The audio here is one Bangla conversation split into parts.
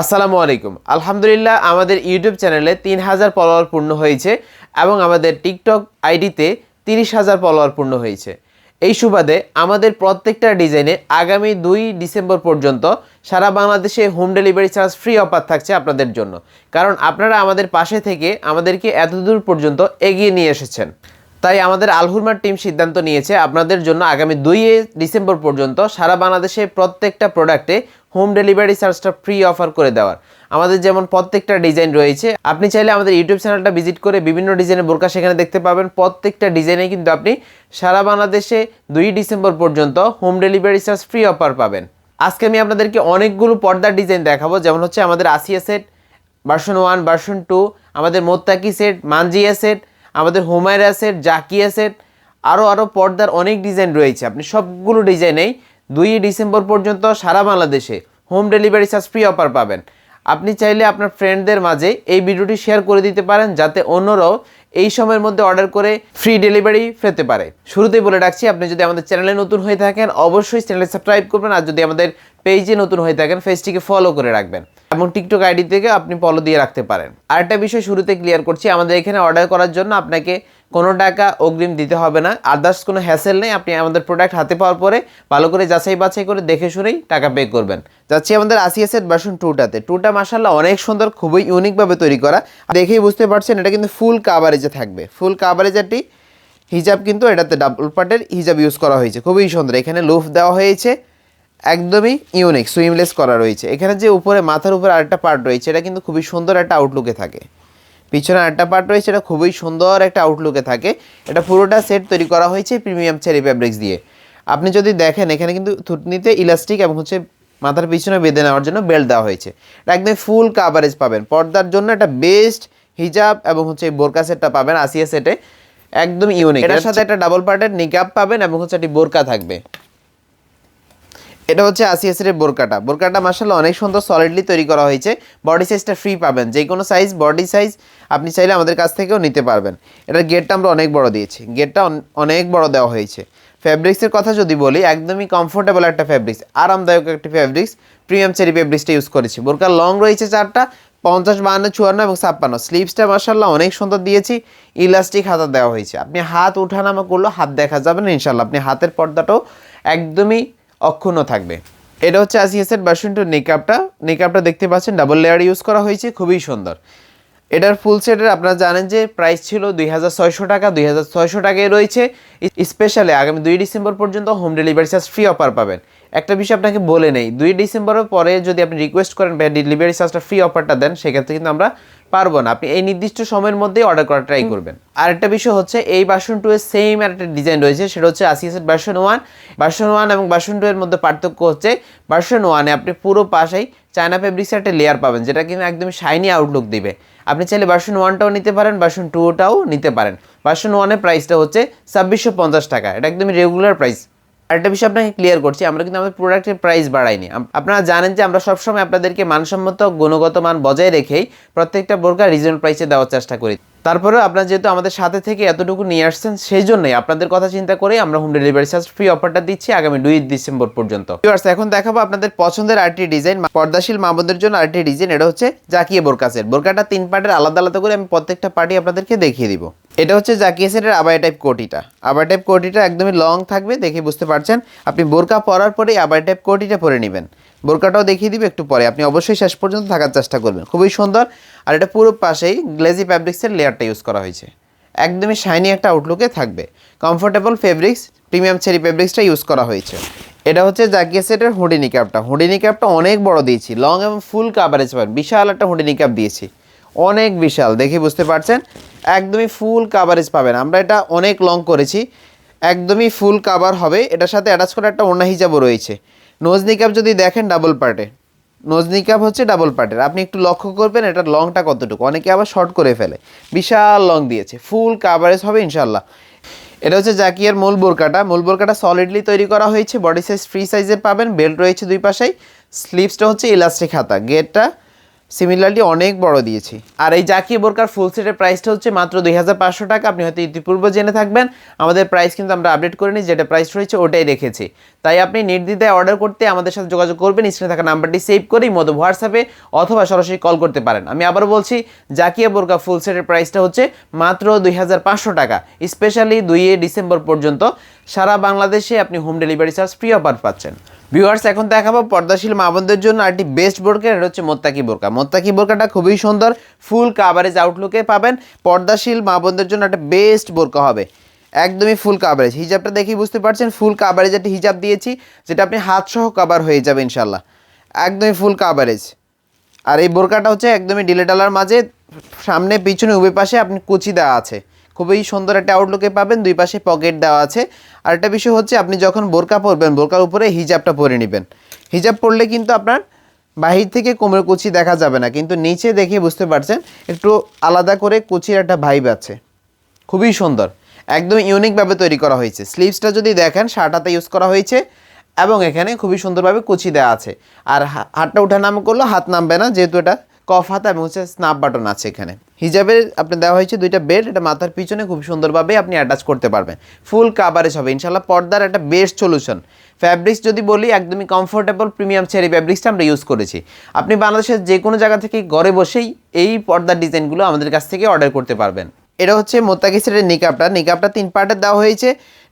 আসসালামু আলাইকুম। আলহামদুলিল্লাহ আমাদের ইউটিউব চ্যানেলে তিন হাজার ফলোয়ার পূর্ণ হয়েছে এবং আমাদের টিকটক আইডিতে তিরিশ হাজার ফলোয়ার পূর্ণ হয়েছে। এই সুবাদে আমাদের প্রত্যেকটা ডিজাইনে আগামী দুই ডিসেম্বর পর্যন্ত সারা বাংলাদেশে home delivery charge free offer থাকছে আপনাদের জন্য। কারণ আপনারা আমাদের পাশে থেকে আমাদেরকে এতদূর পর্যন্ত এগিয়ে নিয়ে এসেছেন। তাই আমাদের আলহুরমার টিম সিদ্ধান্ত নিয়েছে আপনাদের জন্য আগামী দুই ডিসেম্বর পর্যন্ত সারা বাংলাদেশে প্রত্যেকটা প্রোডাক্টে হোম ডেলিভারি চার্জটা ফ্রি অফার করে দেওয়ার। আমাদের যেমন প্রত্যেকটা ডিজাইন রয়েছে, আপনি চাইলে আমাদের ইউটিউব চ্যানেলটা ভিজিট করে বিভিন্ন ডিজাইনের বোরকা সেখানে দেখতে পাবেন। প্রত্যেকটা ডিজাইনে কিন্তু আপনি সারা বাংলাদেশে দুই ডিসেম্বর পর্যন্ত home delivery charge free offer পাবেন। আজকে আমি আপনাদেরকে অনেকগুলো পর্দার ডিজাইন দেখাবো, যেমন হচ্ছে আমাদের Asiya set version one version two আমাদের মোত্তাকি সেট মানজিয়া সেট আমাদের হুমায়রা সেট জাকিয়া সেট আরও আরও পর্দার অনেক ডিজাইন রয়েছে। আপনি সবগুলো ডিজাইনেই দুই ডিসেম্বর পর্যন্ত সারা বাংলাদেশে home delivery charge free offer পাবেন। আপনি চাইলে আপনার ফ্রেন্ডদের মাঝে এই ভিডিওটি শেয়ার করে দিতে পারেন, যাতে অন্যরাও এই সময়ের মধ্যে অর্ডার করে ফ্রি ডেলিভারি পেতে পারে। শুরুতেই বলে রাখছি, আপনি যদি আমাদের চ্যানেলে নতুন হয়ে থাকেন, অবশ্যই চ্যানেলে সাবস্ক্রাইব করবেন আর যদি আমাদের পেজে নতুন হয়ে থাকেন পেজটিকে ফলো করে রাখবেন। এবং টিকটক আইডি থেকে আপনি ফলো দিয়ে রাখতে পারেন। আরেকটা বিষয় শুরুতে ক্লিয়ার করছি, আমাদের এখানে অর্ডার করার জন্য আপনাকে কোনো টাকা অগ্রিম দিতে হবে না। আদার্স কোনো হ্যাসেল নেই, আপনি আমাদের প্রোডাক্ট হাতে পাওয়ার পরে ভালো করে যাচাই বাছাই করে দেখে শুনেই টাকা পে করবেন। যাচ্ছি আমাদের আসিয়া সেট ভার্সন টুটাতে টুটা মাসাল্লাহ অনেক সুন্দর, খুবই ইউনিকভাবে তৈরি করা। দেখেই বুঝতে পারছেন, এটা কিন্তু ফুল কাভারেজে থাকবে। ফুল কাভারেজারটি হিজাব কিন্তু এটাতে ডাবল পার্টের হিজাব ইউজ করা হয়েছে। খুবই সুন্দর, এখানে লুফ দেওয়া হয়েছে। একদমই ইউনিক সুইমলেস করা রয়েছে। এখানে যে উপরে, মাথার উপরে আরেকটা পার্ট রয়েছে, এটা কিন্তু খুবই সুন্দর একটা আউটলুকে থাকে। পিছনে আরেকটা পার্ট রয়েছে এটা খুবই সুন্দর একটা আউটলুকে থাকে। এটা পুরোটা সেট তৈরি করা হয়েছে প্রিমিয়াম চেরি ফ্যাব্রিক্স দিয়ে। আপনি যদি দেখেন এখানে কিন্তু থুতনিতে ইলাস্টিক এবং হচ্ছে মাথার পিছনে বেঁধে নেওয়ার জন্য বেল্ট দেওয়া হয়েছে। এটা একদম ফুল কাভারেজ পাবেন। পর্দার জন্য একটা বেস্ট হিজাব এবং হচ্ছে এই বোরকা সেটটা পাবেন আসিয়া সেটে একদম ইউনিক এটার সাথে একটা ডাবল পার্টের নিকাব পাবেন এবং হচ্ছে একটি বোরকা থাকবে। এটা হচ্ছে আসিয়াসের বোরকাটা। বোরকাটা মার্শাল্লাহ অনেক সুন্দর সলিডলি তৈরি করা হয়েছে। বডি সাইজটা ফ্রি পাবেন। যে কোনো সাইজ বডি সাইজ আপনি চাইলে আমাদের কাছ থেকেও নিতে পারবেন। এটার গেটটা আমরা অনেক বড় দিয়েছি। গেটটা অনেক বড় দেওয়া হয়েছে। ফ্যাব্রিক্সের কথা যদি বলি, একদমই কমফোর্টেবল একটা ফ্যাব্রিক্স আরামদায়ক একটি ফ্যাব্রিক্স প্রিমিয়াম চেরি ফ্যাব্রিক্সটা ইউজ করেছি। বোরকার লং রয়েছে চারটা, পঞ্চাশ, বাহান্ন, চুয়ান্ন এবং ছাপ্পান্ন। স্লিভসটা মার্শাল্লাহ অনেক সুন্দর দিয়েছি। ইলাস্টিক হাতা দেওয়া হয়েছে। আপনি হাত উঠানামা করলেও হাত দেখা যাবে না ইনশাল্লাহ আপনি হাতের পর্দাটাও একদমই অক্ষুণ্ণ থাকবে। এটা হচ্ছে আসিয়াসের ভার্সন নেকআপটা নেকআপটা দেখতে পাচ্ছেন ডাবল লেয়ার ইউজ করা হয়েছে, খুবই সুন্দর। এটার ফুল সেটের আপনারা জানেন যে প্রাইস ছিল দুই হাজার ছয়শো টাকা, দুই হাজার ছয়শো টাকায় রয়েছে। স্পেশালি আগামী দুই ডিসেম্বর পর্যন্ত home delivery charge free offer পাবেন। একটা বিষয় আপনাকে বলে নেই। দুই ডিসেম্বরের পরে যদি আপনি রিকোয়েস্ট করেন ডেলিভারি চার্জটা ফ্রি অফারটা দেন সেক্ষেত্রে কিন্তু আমরা পারব না। আপনি এই নির্দিষ্ট সময়ের মধ্যেই অর্ডার করার ট্রাই করবেন। আরেকটা বিষয় হচ্ছে এই ভার্সন টু এর সেম একটা ডিজাইন রয়েছে সেটা হচ্ছে আসি আসিয়াসের ভার্সন ওয়ান ভার্সন ওয়ান এবং ভার্সন টু এর মধ্যে পার্থক্য হচ্ছে ভার্সন ওয়ানে আপনি পুরো পাশেই চায়না ফেব্রিক্সের একটা লেয়ার পাবেন যেটা কিন্তু একদম শাইনি আউটলুক দিবে। আপনি চাইলে ভার্সন ওয়ানটাও নিতে পারেন ভার্সন টুটাও নিতে পারেন। ভার্সন ওয়ানের প্রাইসটা হচ্ছে ছাব্বিশশো পঞ্চাশ টাকা। এটা একদমই রেগুলার প্রাইস আরেকটা বিষয় আপনাকে ক্লিয়ার করছি, আমরা কিন্তু আমাদের প্রোডাক্টের প্রাইস বাড়াইনি। আপনারা জানেন যে আমরা সবসময় আপনাদেরকে মানসম্মত গুণগত মান বজায় রেখেই প্রত্যেকটা বোরকা রিজনেবল প্রাইসে দেওয়ার চেষ্টা করি। তারপরেও আপনারা যেহেতু আমাদের সাথে থেকে এতটুকু নিয়ে আসছেন, সেই জন্যই আপনাদের কথা চিন্তা করেই আমরা হোম ডেলিভারি চার্জ ফ্রি অফারটা দিচ্ছি আগামী দুই ডিসেম্বর পর্যন্ত। এখন দেখাবো আপনাদের পছন্দের আরেকটি ডিজাইন পর্দাশীল মামুদের জন্য আরেকটি ডিজাইন এটা হচ্ছে জাকিয়ে বোরকাসের বোরকাটা তিন পার্টের আলাদা আলাদা করে আমি প্রত্যেকটা পার্টি আপনাদেরকে দেখিয়ে দিব। এটা হচ্ছে জাকিয়ে সেটের আবাই টাইপ কোটিটা। আবাই টাইপ কোটিটা একদমই লং থাকবে, দেখে বুঝতে পারছেন? আপনি বোরকা পরার পরেই আবাই টাইপ কোটিটা পরে নেবেন। বোরকাটাও দেখিয়ে দিবে একটু পরে। আপনি অবশ্যই শেষ পর্যন্ত থাকার চেষ্টা করবেন। খুবই সুন্দর। আর এটা পুরো পাশেই গ্লেজি ফ্যাব্রিক্সের লেয়ারটা ইউজ করা হয়েছে। একদমই শাইনি একটা আউটলুকে থাকবে। কমফোর্টেবল ফেব্রিক্স প্রিমিয়াম চেরি ফেব্রিক্সটা ইউজ করা হয়েছে। এটা হচ্ছে জাকিয়া সেটের হুডি নিকাপটা হুডি নিকাপটা অনেক বড় দিয়েছি। লং এবং ফুল কাভারেজ পাবেন। বিশাল একটা হুডি নিকাপ দিয়েছি। অনেক বিশাল, দেখে বুঝতে পারছেন? একদমই ফুল কাভারেজ পাবেন। আমরা এটা অনেক লং করেছি। একদমই ফুল কাভার হবে। এটার সাথে অ্যাটাচ করা একটা ওড়না হিজাবও রয়েছে। নোজ নিকাপ যদি দেখেন ডাবল পার্টে নোজ নিকাপ হচ্ছে ডাবল পার্টের আপনি একটু লক্ষ্য করবেন এটার লংটা কতটুকু। অনেকে আবার শর্ট করে ফেলে। বিশাল লং দিয়েছে। ফুল কাভারেজ হবে ইনশাল্লাহ এটা হচ্ছে জাকিয়ার মূল বোরকাটা। মূল বোরকাটা সলিডলি তৈরি করা হয়েছে। বডি সাইজ ফ্রি সাইজের পাবেন। বেল্ট রয়েছে দুই পাশেই। স্লিভসটা হচ্ছে ইলাস্টিক হাতা। গেটটা সিমিলারলি অনেক বড় দিয়েছি। আর এই জাকি বোরকার ফুল সেটের প্রাইসটা হচ্ছে মাত্র দুই হাজার পাঁচশো টাকা। আপনি হয়তো ইতিপূর্বে জেনে থাকবেন, আমাদের প্রাইস কিন্তু আমরা আপডেট করিনি, যেটা প্রাইস রয়েছে ওটাই রেখেছি। তাই আপনি নির্দ্বিধায় অর্ডার করতে আমাদের সাথে যোগাযোগ করবেন স্ক্রিনে থাকা নাম্বারটি সেভ করেই মতো হোয়াটসঅ্যাপে অথবা সরাসরি কল করতে পারেন। আমি আবার বলছি, জাকিয়া বোরকা ফুল সেটের প্রাইসটা হচ্ছে মাত্র দুই হাজার পাঁচশো টাকা স্পেশালি দুই ডিসেম্বর পর্যন্ত। সারা বাংলাদেশে আপনি home delivery charge free offer পাচ্ছেন। ভিউয়ার্স এখন দেখাবো পর্দাশীল মা বোনদের জন্য আরেকটি বেস্ট বোরকা, এটা হচ্ছে মোত্তাকি বোরকা। মোত্তাকি বোরকাটা খুবই সুন্দর ফুল কাভারেজ আউটলুকে পাবেন। পর্দাশীল মা বোনদের জন্য একটা বেস্ট বোরকা হবে। একদমই ফুল কাভারেজ হিজাবটা দেখেই বুঝতে পারছেন ফুল কাভারেজ একটা হিজাব দিয়েছি, যেটা আপনি হাত সহ কাভার হয়ে যাবে ইনশাল্লাহ একদমই ফুল কাভারেজ আর এই বোরকাটা হচ্ছে একদমই ডিলেডালার মাঝে, সামনে, পিছনে, উভয় পাশে আপনি কুচি দেওয়া আছে। খুবই সুন্দর একটা আউটলুকে পাবেন। দুই পাশে পকেট দেওয়া আছে। আর একটা বিষয় হচ্ছে, আপনি যখন বোরকা পরবেন, বোরকার উপরে হিজাবটা পরে নেবেন। হিজাব পরলে কিন্তু আপনার বাহির থেকে কোমর কুচি দেখা যাবে না। কিন্তু নিচে দেখে বুঝতে পারছেন, একটু আলাদা করে কুচির একটা ভাইব আছে। খুবই সুন্দর। একদম ইউনিকভাবে তৈরি করা হয়েছে। স্লিভসটা যদি দেখেন শার্টাতে ইউজ করা হয়েছে এবং এখানে খুবই সুন্দরভাবে কুচি দেওয়া আছে। আর হাতটা উঠা নাম করলেও হাত নামবে না, যেহেতু এটা কফ হাতা এবং হচ্ছে স্নাপ বাটন আছে এখানে। হিজাবের আপনি দেওয়া হয়েছে দুইটা বেড এটা মাথার পিছনে খুব সুন্দরভাবে আপনি অ্যাটাচ করতে পারবেন। ফুল কাভারেজ হবে। ইনশাল্লাহ পর্দার একটা বেস্ট সলিউশন ফ্যাব্রিক্স যদি বলি, একদমই কমফোর্টেবল প্রিমিয়াম চেরি ফ্যাব্রিক্সটা আমরা ইউজ করেছি। আপনি বাংলাদেশের যে কোনো জায়গা থেকে ঘরে বসেই এই পর্দার ডিজাইনগুলো আমাদের কাছ থেকে অর্ডার করতে পারবেন। এটা হচ্ছে মোত্তাকি সেটের নিকাবটা নিকাবটা তিন পার্টের দেওয়া হয়েছে।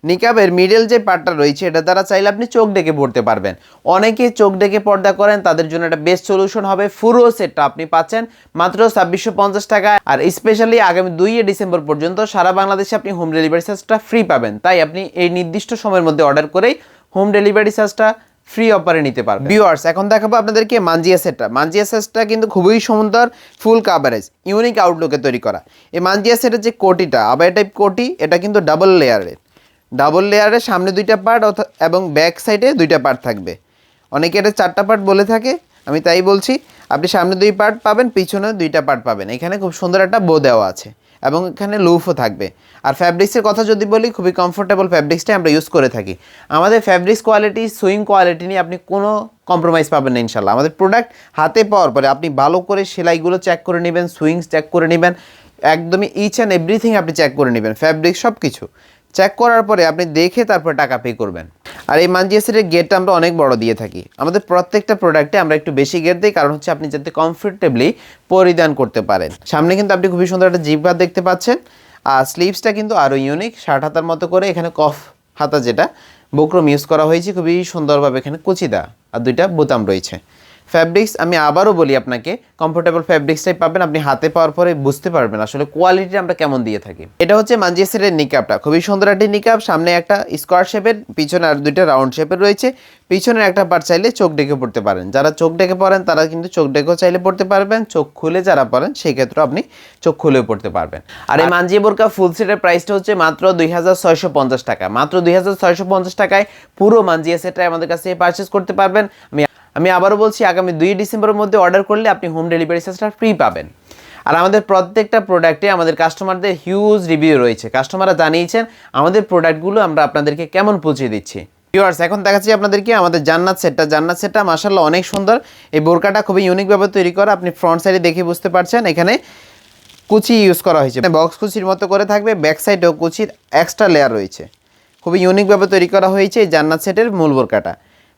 নিকাবের মিডল যে পার্টটা রয়েছে, এটা দ্বারা চাইলে আপনি চোখ ডেকে পড়তে পারবেন। অনেকে চোখ ডেকে পর্দা করেন, তাদের জন্য একটা বেস্ট সলিউশন হবে পুরো সেটটা আপনি পাচ্ছেন মাত্র ছাব্বিশশো পঞ্চাশ টাকা আর স্পেশালি আগামী দুই ডিসেম্বর পর্যন্ত সারা বাংলাদেশে আপনি হোম ডেলিভারি চার্জটা ফ্রি পাবেন। তাই আপনি এই নির্দিষ্ট সময়ের মধ্যে অর্ডার করেই হোম ডেলিভারি চার্জটা ফ্রি অফারে নিতে পারবেন। ভিউয়ার্স এখন দেখাবো আপনাদেরকে মাঞ্জিয়া সেটটা মাঞ্জিয়া সেটটা কিন্তু খুবই সুন্দর ফুল কাভারেজ ইউনিক আউটলুকে তৈরি করা। এই মাঞ্জিয়া সেটের যে কোটিটা, আবার টাইপ কোটি, এটা কিন্তু ডাবল লেয়ারের ডাবল লেয়ারের সামনে দুইটা পার্ট এবং ব্যাক সাইডে দুইটা পার্ট থাকবে। অনেকে এটা চারটা পার্ট বলে থাকে, আমি তাই বলছি, আপনি সামনে দুই পার্ট পাবেন, পিছনে দুইটা পার্ট পাবেন। এখানে খুব সুন্দর একটা বো দেওয়া আছে, এবং এখানে লুফও থাকবে। আর ফ্যাব্রিক্সের কথা যদি বলি, খুবই কমফোর্টেবল ফ্যাব্রিক্সটাই আমরা ইউজ করে থাকি। আমাদের ফ্যাব্রিক্স কোয়ালিটি সুইং কোয়ালিটি নিয়ে আপনি কোনো কম্প্রোমাইজ পাবেন না ইনশাল্লাহ আমাদের প্রোডাক্ট হাতে পাওয়ার পরে আপনি ভালো করে সেলাইগুলো চেক করে নেবেন সুইংস চেক করে নেবেন, একদমই ইচ অ্যান্ড এভরিথিং আপনি চেক করে নেবেন ফ্যাব্রিক সব কিছু চেক করার পরে আপনি দেখে তারপর টাকা পে করবেন। আর এই মানজিয়া সেটের গেটটা আমরা অনেক বড় দিয়ে থাকি। আমাদের প্রত্যেকটা প্রোডাক্টে আমরা একটু বেশি গেট দিই, কারণ হচ্ছে আপনি যাতে কমফোর্টেবলি পরিধান করতে পারেন। সামনে কিন্তু আপনি খুবই সুন্দর একটা জিপবার দেখতে পাচ্ছেন। আর স্লিভসটা কিন্তু আরও ইউনিক শার্ট হাতার মতো করে, এখানে কফ হাতা যেটা বক্রম ইউজ করা হয়েছে, খুবই সুন্দরভাবে এখানে কুচি দেওয়া আর দুইটা বোতাম রয়েছে। ফ্যাব্রিক্স আমি আবারও বলি আপনাকে কমফোর্টেবল ফ্যাব্রিক্সটাই পাবেন আপনি হাতে পাওয়ার পরে বুঝতে পারবেন আসলে কোয়ালিটি আমরা কেমন দিয়ে থাকি। এটা হচ্ছে মানজিয়াসের নিকাবটা খুবই সুন্দর একটি নিকাব সামনে একটা স্কোয়ার শেপের পিছনে আর দুইটা রাউন্ড শেপের রয়েছে। পিছনের একটা পার্ট চাইলে চোখ ডেকে পড়তে পারেন। যারা চোখ ডেকে পড়েন তারা কিন্তু চোখ ডেকেও চাইলে পড়তে পারবেন চোখ খুলে যারা পড়েন সেই ক্ষেত্রে আপনি চোখ খুলেও পড়তে পারবেন। আর এই মানজিয়া বোরকা ফুল সেটের প্রাইসটা হচ্ছে মাত্র দুই হাজার ছয়শো পঞ্চাশ টাকা। মাত্র দুই হাজার ছয়শো পঞ্চাশ টাকায় পুরো মানজিয়া সেটটা আমাদের কাছে পারচেস করতে পারবেন। আমি আমি আবারও বলছি, আগামী দুই ডিসেম্বরের মধ্যে অর্ডার করলে আপনি হোম ডেলিভারি চার্জটা ফ্রি পাবেন। আর আমাদের প্রত্যেকটা প্রোডাক্টে আমাদের কাস্টমারদের হিউজ রিভিউ রয়েছে। কাস্টমাররা জানিয়েছেন, আমাদের প্রোডাক্টগুলো আমরা আপনাদেরকে কেমন পৌঁছে দিচ্ছি। ভিউয়ার্স এখন দেখাচ্ছি আপনাদেরকে আমাদের জান্নাত সেটটা জান্নাত সেটটা মাসাল্লাহ অনেক সুন্দর। এই বোরকাটা খুবই ইউনিকভাবে তৈরি করা। আপনি ফ্রন্ট সাইডে দেখে বুঝতে পারছেন, এখানে কুচি ইউজ করা হয়েছে। বক্স কুচির মতো করে থাকবে ব্যাক সাইডেও কুচির এক্সট্রা লেয়ার রয়েছে। খুবই ইউনিকভাবে তৈরি করা হয়েছে এই জান্নাত সেটের মূল বোরকাটা।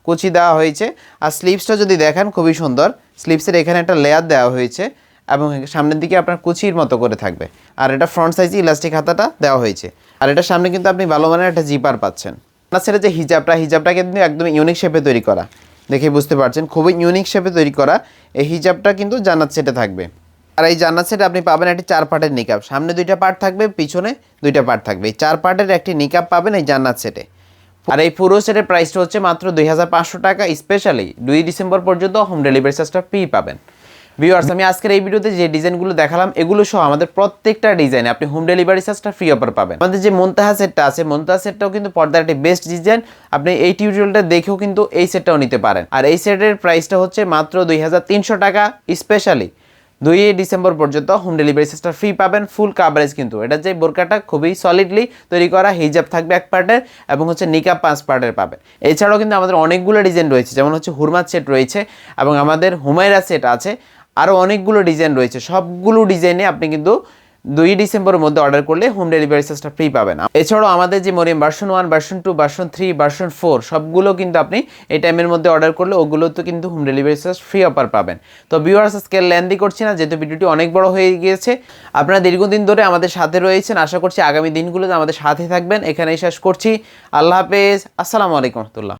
কুচি দেওয়া হয়েছে। আর স্লিভসটা যদি দেখেন, খুবই সুন্দর। স্লিভসের এখানে একটা লেয়ার দেওয়া হয়েছে এবং সামনের দিকে আপনার কুচির মতো করে থাকবে। আর এটা ফ্রন্ট সাইজে ইলাস্টিক হাতাটা দেওয়া হয়েছে। আর এটা সামনে কিন্তু আপনি ভালো মানের একটা জিপার পাচ্ছেন। সেটা যে হিজাবটা হিজাবটা কিন্তু একদম ইউনিক শেপে তৈরি করা। দেখে বুঝতে পারছেন? খুবই ইউনিক শেপে তৈরি করা। এই হিজাবটা কিন্তু জান্নাত সেটে থাকবে। আর এই জান্নাত সেটে আপনি পাবেন একটি চার পার্টের নিকাব সামনে দুইটা পার্ট থাকবে, পিছনে দুইটা পার্ট থাকবে। এই চার পার্টের একটি নিকাব পাবেন এই জান্নাত সেটে আর এই পুরো সেটের প্রাইসটা হচ্ছে মাত্র দুই হাজার পাঁচশো টাকা স্পেশালি দুই ডিসেম্বর পর্যন্ত হোম ডেলিভারি চার্জটা ফ্রি পাবেন। ভিউয়ার্স আমি আজকের এই ভিডিওতে যে ডিজাইনগুলো দেখালাম, এগুলো সহ আমাদের প্রত্যেকটা ডিজাইনে আপনি হোম ডেলিভারি চার্জটা ফ্রি অফার পাবেন। আমাদের যে মন্তাহা সেটটা আছে মন্তাহা সেটটাও কিন্তু পর্দার একটি বেস্ট ডিজাইন আপনি এই টিউটোরিয়ালটা দেখেও কিন্তু এই সেটটাও নিতে পারেন। আর এই সেটের প্রাইসটা হচ্ছে মাত্র দুই হাজার তিনশো টাকা স্পেশালি দুই ডিসেম্বর পর্যন্ত হোম ডেলিভারি সিস্টেম ফ্রি পাবেন ফুল কাভারেজ কিন্তু। এটা যে বোরকাটা খুবই সলিডলি তৈরি করা হিজাব থাকবে এক পার্টের এবং হচ্ছে নিকাপ পাঁচ পার্টের পাবেন। এছাড়াও কিন্তু আমাদের অনেকগুলো ডিজাইন রয়েছে, যেমন হচ্ছে হুরমাত সেট রয়েছে এবং আমাদের হুমায়রা সেট আছে। আরও অনেকগুলো ডিজাইন রয়েছে, সবগুলো ডিজাইনে আপনি কিন্তু দুই ডিসেম্বরের মধ্যে অর্ডার করলে হোম ডেলিভারি চার্জটা ফ্রি পাবেন। এছাড়াও আমাদের যে Mariyam version one version two version three version four সবগুলো কিন্তু আপনি এই টাইমের মধ্যে অর্ডার করলে ওগুলো তো কিন্তু home delivery charge free offer পাবেন। তো ভিউয়ার্স স্কেল লেন্দি করছি না, যেহেতু ভিডিওটি অনেক বড় হয়ে গিয়েছে। আপনারা দীর্ঘদিন ধরে আমাদের সাথে রয়েছেন, আশা করছি আগামী দিনগুলোতে আমাদের সাথে থাকবেন। এখানেই শেষ করছি। আল্লাহ হাফেজ। আসসালামু আলাইকুম রহমতুল্লাহ।